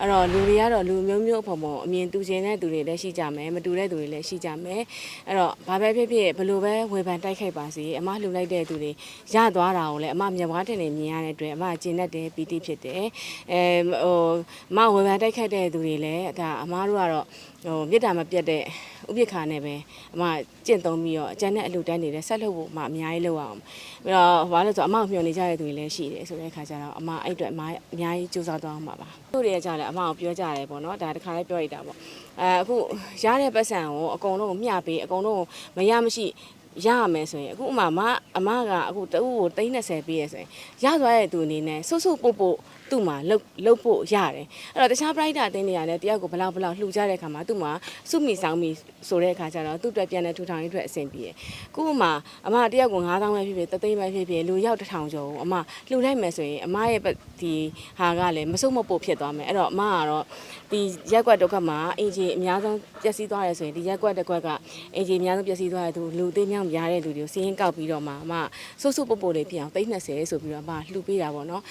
အဲ့တော့လူတွေကတော့လူမျိုးမျိုးအဖော်ပေါ်အမြင်တူချင်တဲ့သူတွေလည်းရှိကြမယ်မတူတဲ့သူတွေလည်းရှိကြမယ်အဲ့တော့ဘာပဲဖြစ်ဖြစ်ဘယ်လိုပဲဝေဖန်တိုက်ခိုက်ပါစေအမလှူလိုက်တဲ့သူတွေရသွားတာကိုလည်းအမမျက်ဝါးတင်နေမြင်ရတဲ့အတွက်အမကျင်တတ်တယ်ပီတိဖြစ်တယ်အဲဟိုအမဝေဖန်တိုက်ခိုက်တဲ့သူတွေလည်းဒါအမတို့ကတော့ဟိုမေတ္တာမပြတ်တဲ့ဥပိ္ပခာနဲ့ပဲအမကျင့်သုံးပြီးတော့အကျန်တဲ့အလှူတန်းတွေလည်းဆက်လုပ်ဖို့အမအများကြီးလုပ်အောင်ပြီးတော့ဘာလို့လဲဆိုတော့အမကိုမျှော်နေကြတဲ့သူတွေလည်းရှိတယ်ဆိုတဲ့အခါကျတော့အမအဲ့အတွက်အမအများကြီးစူးစမ်းသွားအောင်ပါပါတို့တွေကကြာလဲအမကိုပြောကြတယ်ပေါ့နော်ဒါတခါလေးပြောလိုက်တာပေါ့အဲအခုရတဲ့ပတ်စံကိုအကုန်လုံးကိုမျှပေးအကုန်လုံးကိုမရမရှိ ရရမယ်ဆိုရင်အခုအမမအမကအခုတအုပ်ကို30ပေးရဆိုရင်ရသွားတဲ့သူအနေနဲ့ဆုပ်ဆုပ်ပုတ်ပုတ်သူ့မှာလှုပ်လှုပ်ဖို့ရတယ်အဲ့တော့တခြား bright အတင်းတွေကလည်းတယောက်ကိုဘလောက်ဘလောက်လှူကြတဲ့ခါမှာသူ့မှာစုမိဆောင်မိဆိုတဲ့အခါကျတော့သူ့အတွက်ပြန်တဲ့ထူထောင်ရေးအတွက်အဆင်ပြေတယ်ခုမှအမတယောက်ကို9000ပဲဖြစ်ဖြစ်တသိန်းပဲဖြစ်ဖြစ်လူရောက်တစ်ထောင်ကျော်ကိုအမလှူလိုက်မယ်ဆိုရင်အမရဲ့ဒီဟာကလည်းမစုံမပုတ်ဖြစ်သွားမယ်အဲ့တော့အမကတော့ဒီရက်ကွက်တော့ကမှာအင်ဂျီအများဆုံးပျက်စီးသွားတယ်ဆိုရင်ဒီရက်ကွက်တစ်ကွက်က အင်ဂျီအများဆုံးပျက်စီးသွားတဲ့သူလူသိမ်းမြောက်များတဲ့လူတွေကိုစီးရင်ကောက်ပြီးတော့မှအမဆုပ်ဆုပ်ပုတ်ပုတ်လေးပြအောင်320ဆိုပြီးတော့အမလှူပေးတာပေါ့နော်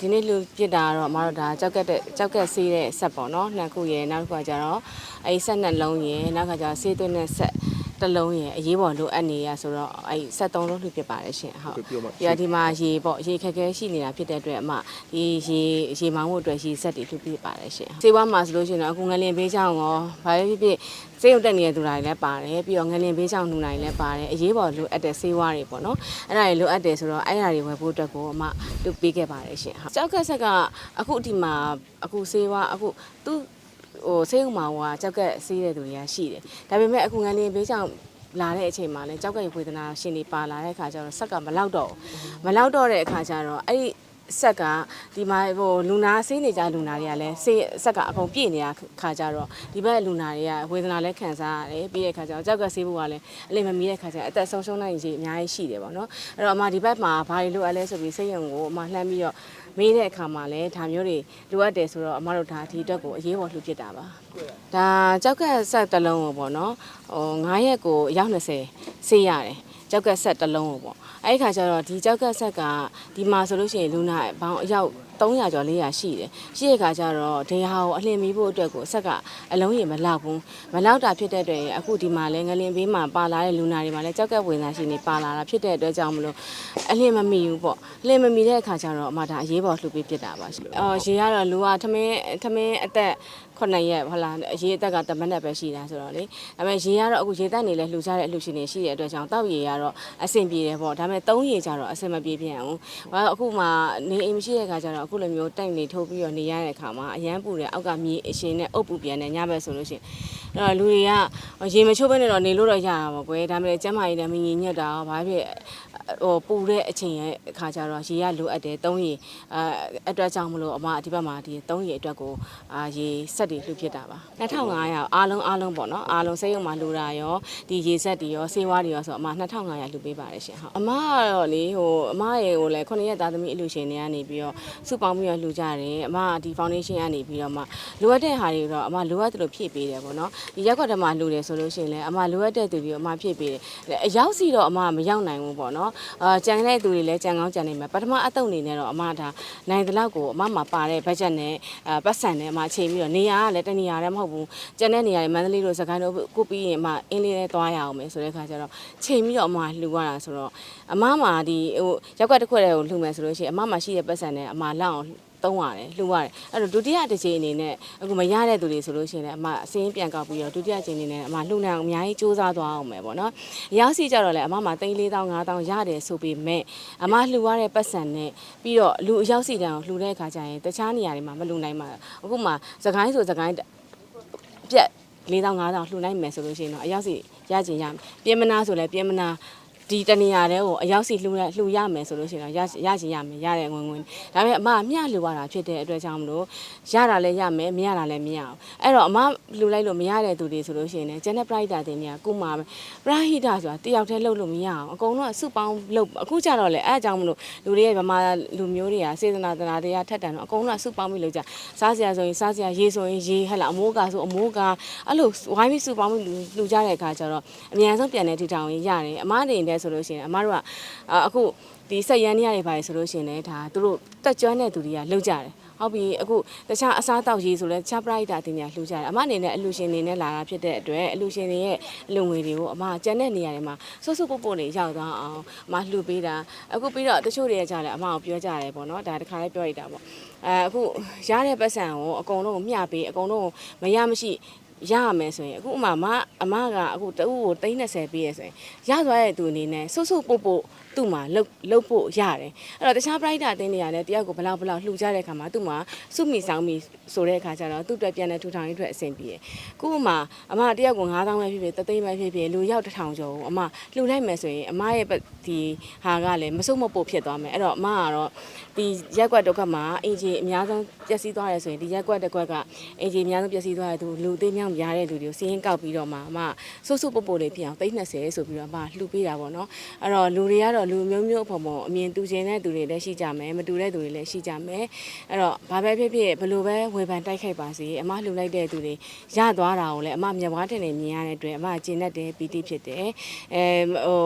ဒီနေ့လူပြစ်တာကတော့အမတို့ဒါကြောက်ကက်တဲ့ကြောက်ကက်ဆေးတဲ့ဆက်ပေါ့နော်နှစ်ခုရယ်နောက်တစ်ခုကကျတော့အဲဒီဆက်နှစ်လုံးရယ်နောက်ကကျတော့ဆေးသွင်းတဲ့ဆက် တစ်လုံးရယ်အရေးပေါ်လိုအပ်နေရဆိုတော့အဲဒီဆက်သုံးလုံးလှူပြစ်ပါတယ်ရှင်ဟုတ်ပြောပါပြဒီမှာရေပေါ့ရေခက်ခဲရှိနေတာဖြစ်တဲ့အတွက်အမဒီရေရေမောင်းဖို့အတွက်ရေဆက်တွေလှူပြစ်ပါတယ်ရှင်စေဝါမှာဆိုလို့ရှိရင်တော့အခုငလင်ဘေးချောင်းရောဘာပဲဖြစ်ဖြစ်စေုံတက်နေတဲ့သူတွေလည်းပါတယ်ပြီးတော့ငလင်ဘေးချောင်းနှူနိုင်လည်းပါတယ်အရေးပေါ်လိုအပ်တဲ့ဆေးဝါးတွေပေါ့နော်အဲ့ဒါတွေလိုအပ်တယ်ဆိုတော့အဲ့ဒါတွေဝယ်ဖို့အတွက်ကိုအမလှူပေးခဲ့ပါတယ်ရှင်ဟုတ်ကြောက်ကဆက်ကအခုဒီမှာအခုဆေးဝါးအခုသူ ဟိုဆေးဥမာဟိုကကြောက်ကက်ဆေးတဲ့သူတွေကရှိတယ်ဒါပေမဲ့အခုငလင်ဘေးချောင်းလာတဲ့အချိန်မှာလည်းကြောက်ကရဝေဒနာရှင်တွေပါလာတဲ့အခါကျတော့ဆက်ကမလောက်တော့ဘူးမလောက်တော့တဲ့အခါကျတော့အဲ့ဒီ ဆက်ကဒီမှာဟိုလူနာဆေးနေကြလူနာတွေကလည်းဆေးဆက်ကအကုန်ပြည့်နေတဲ့ခါကျတော့ဒီဘက်လူနာတွေကဝေဒနာလည်းခံစားရတယ်ပြီးတဲ့ခါကျတော့ကြောက်ကဆေးဖို့ကလည်းအလိမ့်မမီတဲ့ခါကျတော့အသက်ဆုံးရှုံးနိုင်ခြေအများကြီးရှိတယ်ပေါ့နော်အဲ့တော့အမဒီဘက်မှာဘာတွေလိုအပ်လဲဆိုပြီးစိတ်ရုံကိုအမလှမ်းပြီးတော့မေးတဲ့အခါမှာလည်းဒါမျိုးတွေလိုအပ်တယ်ဆိုတော့အမတို့ဒါဒီအတွက်ကိုအရေးပေါ်လှူဖြစ်တာပါဒါကြောက်ကဆက်တစ်လုံးကိုပေါ့နော်ဟို9ရက်ကိုအယောက်20ဆေးရတယ် ကြောက်ကဆက်တစ်လုံးကိုပေါ့အဲ့ဒီခါကျတော့ဒီကြောက်ကဆက်ကဒီမှာဆိုလို့ရှိရင်လူနာဘောင်အယောက်300ကျော်400ရှိတယ်ရှိတဲ့ခါကျတော့ဒေဟာကိုအလှင်မီဖို့အတွက်ကိုဆက်ကအလုံးရင်မလောက်ဘူးမလောက်တာဖြစ်တဲ့အတွက်အခုဒီမှာလဲငလင်ဘေးမှာပါလာတဲ့လူနာတွေမှာလဲကြောက်ကဝင်သားရှိနေပါလာတာဖြစ်တဲ့အတွက်ကြောင့်မလို့အလှင်မမီဘူးပေါ့အလှင်မမီတဲ့အခါကျတော့အမဒါအရေးပေါ်လှုပ်ပေးဖြစ်တာပါရှင်အော်ရေကတော့လူကထမင်းထမင်းအသက် 9ရက်ဟုတ်လားအရေးအသက်ကတမန်နဲ့ပဲရှိတာဆိုတော့လေဒါပေမဲ့ရေကတော့အခုရေတက်နေလဲလှူကြတဲ့အလှူရှင်တွေရှိတဲ့အတွက်ကြောင့်တောက်ရေကတော့အဆင်ပြေတယ်ပေါ့ဒါပေမဲ့3ရေကျတော့အဆင်မပြေပြန်ဘူးဘာလို့အခုမှနေအိမ်မရှိတဲ့အခါကျတော့အခုလိုမျိုးတိုက်နေထိုးပြီးတော့နေရတဲ့အခါမှာအရန်ပူတယ်အောက်ကမြေအရှင်နဲ့အုပ်ပူပြန်တယ်ညဘက်ဆိုလို့ရှိရင်အဲ့တော့လူတွေကရေမချိုးဘဲနဲ့တော့နေလို့တော့ရတာပေါ့ကွယ်ဒါပေမဲ့ကျမ်းမာရေးလည်းမငြိမ်ညက်တာရောဘာဖြစ် ဟိုပူတဲ့အချိန်ရဲ့အခါကျတော့ရေကလိုအပ်တယ်3ရေအဲအတွက်ကြောင့်မလို့အမဒီဘက်မှာဒီ3ရေအတွက်ကိုအာရေဆက်တွေလှုပ်ဖြစ်တာပါ2500အားလုံးအားလုံးပေါ့နော်အားလုံးစိတ်ရုံမှာလှူတာရောဒီရေဆက်တွေရောစေဝါတွေရောဆိုအမ2500လှူပေးပါတယ်ရှင်ဟုတ်အမကတော့လေဟိုအမရေကိုလည်း9ရက်သားသမီးအလှူရှင်တွေကနေပြီးတော့စုပေါင်းပြီးတော့လှူကြတယ်အမကဒီ foundation ကနေပြီးတော့မှလိုအပ်တဲ့ဟာတွေတော့အမလိုအပ်တယ်လို့ဖြည့်ပေးတယ်ပေါ့နော်ဒီရက်ခွက်တမှာလှူတယ်ဆိုလို့ရှိရင်လည်းအမလိုအပ်တဲ့သူတွေကိုအမဖြည့်ပေးတယ်အရောက်စီတော့အမမရောက်နိုင်ဘူးပေါ့နော်အာကြံတဲ့သူတွေလည်းကြံကောင်းကြံနေမှာပထမအတုံအနေနဲ့တော့အမဒါနိုင်တဲ့လောက်ကိုအမမှာပါတဲ့ budget နဲ့အာပတ်စံနဲ့အမချိန်ပြီးတော့နေရာကလည်းတနေရာလည်းမဟုတ်ဘူးကျန်တဲ့နေရာတွေမန္တလေးတို့စကိုင်းတို့ကိုပြီးရင်အမအင်းလေးနဲ့သွားရအောင်မယ်ဆိုတဲ့ခါကျတော့ချိန်ပြီးတော့အမလှူရတာဆိုတော့အမမှာဒီဟိုရက်ကွက်တစ်ခွက်တည်းကိုလှူမယ်ဆိုလို့ရှိရင်အမမှာရှိတဲ့ပတ်စံနဲ့အမလောက်အောင် သုံးရတယ်လှူရတယ်အဲ့တော့ဒုတိယတစ်ချိန်အနေနဲ့အခုမရတဲ့သူတွေဆိုလို့ရှိရင်လည်းအမအစင်းပြန်ကောက်ပြီးတော့ဒုတိယချိန်အနေနဲ့အမလှူနိုင်အောင်အများကြီးစူးစမ်းသွားအောင်မယ်ပေါ့နော်ရောက်စီကြတော့လည်းအမမှာ3 4 000 5000ရတယ်ဆိုပေမဲ့အမလှူရတဲ့ပတ်စံနဲ့ပြီးတော့လူအရောက်စီတန်းကိုလှူတဲ့အခါကျရင်တခြားနေရာတွေမှာမလှူနိုင်မှာအခုမှစကိုင်းဆိုစကိုင်းပြက်4000 5000လှူနိုင်မယ်ဆိုလို့ရှိရင်တော့အရောက်စီရကျင်ရမယ်ပြင်မနာဆိုလည်းပြင်မနာ ဒီတနေရာတဲကိုအရောက်စီလှူရလှူရမယ်ဆိုလို့ရှိရင်တော့ရရချင်ရမယ်ရတဲ့ဝင်ဝင်ဒါပေမဲ့အမမျှလှူရတာဖြစ်တဲ့အတွက်ကြောင့်မလို့ရတာလည်းရမယ်မရတာလည်းမရအောင်အဲ့တော့အမလှူလိုက်လို့မရတဲ့သူတွေဆိုလို့ရှိရင်လည်းကျန်တဲ့ပရိုက်တာတင်များကုမာပဲပရာဟိတဆိုတာတယောက်တည်းလှုပ်လို့မရအောင်အကုန်လုံးကစုပေါင်းလှုပ်အခုကြတော့လေအဲ့အကြောင်းမလို့လူတွေရဲ့ဗမာလူမျိုးတွေကစေတနာတနာတရားထက်တန်တော့အကုန်လုံးကစုပေါင်းပြီးလှုပ်ကြစားစရာဆိုရင်စားစရာရေဆိုရင်ရေဟဲ့လားအမိုးကဆိုအမိုးကအဲ့လိုဝိုင်းပြီးစုပေါင်းပြီးလှူကြတဲ့အခါကျတော့အများဆုံးပြန်တဲ့ထီထောင်ရင်ရတယ်အမတွေနဲ့ဆိုလို့ရှိရင်အမတို့ကအခုဒီဆက်ရန်နေရတယ်ပါလေဆိုလို့ရှိရင်လည်းဒါသူတို့တက်ကြွတဲ့သူတွေကလှုပ်ကြတယ်ဟုတ်ပြီအခုတခြားအစားအသောက်ရေးဆိုလဲတခြားပရိဒါတင်ညာလှူကြတယ်အမအနေနဲ့အလူရှင်နေနဲ့လာတာဖြစ်တဲ့အတွက်အလူရှင်တွေရဲ့အလူငွေတွေကိုအမကျန်တဲ့နေရာတွေမှာစွတ်စွတ်ပုတ်ပုတ်နေရောက်သွားအောင်အမလှူပေးတာအခုပြီးတော့တချို့တွေကကြားလဲအမကိုပြောကြတယ်ပေါ့နော်ဒါတခါလေးပြောရတာပေါ့အဲအခုရတဲ့ပတ်စံကိုအကုန်လုံးကိုမျှပေးအကုန်လုံးကိုမရမရှိ ရရမယ်ဆိုရင်အခုအမမအမကအခုတအုပ်ကို30ပေးရဆိုရင်ရသွားတဲ့သူအနေနဲ့စွတ်စွတ်ပုတ်ပုတ်သူ့မှာလှုပ်လှုပ်ဖို့ရတယ်အဲ့တော့တခြားပရိဒါအတင်းတွေကလည်းတယောက်ကိုဘလောက်ဘလောက်လှူကြတဲ့ခါမှာသူ့မှာစုမိဆောင်မိဆိုတဲ့အခါကျတော့သူ့အတွက်ပြန်တဲ့ထူထောင်ရေးအတွက်အဆင်ပြေတယ်ခုမှအမတယောက်ကို9000ပဲဖြစ်ဖြစ်တသိန်းပဲဖြစ်ဖြစ်လူရောက်တစ်ထောင်ကျော်ကိုအမလှူလိုက်မယ်ဆိုရင်အမရဲ့ဒီဟာကလည်းမစုံမပုတ်ဖြစ်သွားမယ်အဲ့တော့အမကတော့ဒီရက်ကွက်တော့ကမှာအင်ဂျီအများဆုံးပျက်စီးသွားတယ်ဆိုရင်ဒီရက်ကွက်တစ်ကွက်က အင်ဂျီအများဆုံးပျက်စီးသွားတဲ့သူလူသေးမြောင်များတဲ့လူတွေကိုစီးရင်ကောက်ပြီးတော့မှအမစုစုပုတ်ပုတ်လေးဖြစ်အောင်320ဆိုပြီးတော့အမလှူပေးတာပေါ့နော်အဲ့တော့လူတွေကတော့လူမျိုးမျိုးအဖော်ပေါ်အမြင်တူချင်တဲ့သူတွေလည်းရှိကြမယ်မတူတဲ့သူတွေလည်းရှိကြမယ်အဲ့တော့ဘာပဲဖြစ်ဖြစ်ဘယ်လိုပဲဝေဖန်တိုက်ခိုက်ပါစေအမလှူလိုက်တဲ့သူတွေရသွားတာကိုလည်းအမမျက်ဝါးတင်နေမြင်ရတဲ့အတွက်အမကျင်တတ်တယ်ပီတိဖြစ်တယ်အဲဟို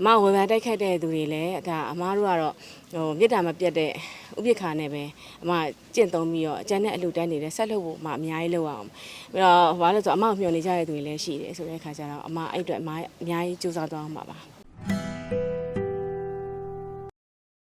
အမဝေဖန်တိုက်ခိုက်တဲ့သူတွေလည်းဒါအမတို့ကတော့ ဟိုမြစ်တာမပြတ်တဲ့ဥပိ္ပခါနဲ့ပဲအမကျင့်သုံးပြီးတော့အကျန်တဲ့အလူတန်းတွေလည်းဆက်လုပ်ဖို့အမအများကြီးလုပ်အောင်ပြီးတော့ဘာလို့လဲဆိုတော့အမကိုမျှော်နေကြတဲ့သူတွေလည်းရှိတယ်ဆိုတဲ့အခါကျတော့အမအဲ့အတွက်အမအများကြီးစူးစမ်းသွားအောင်ပါပါ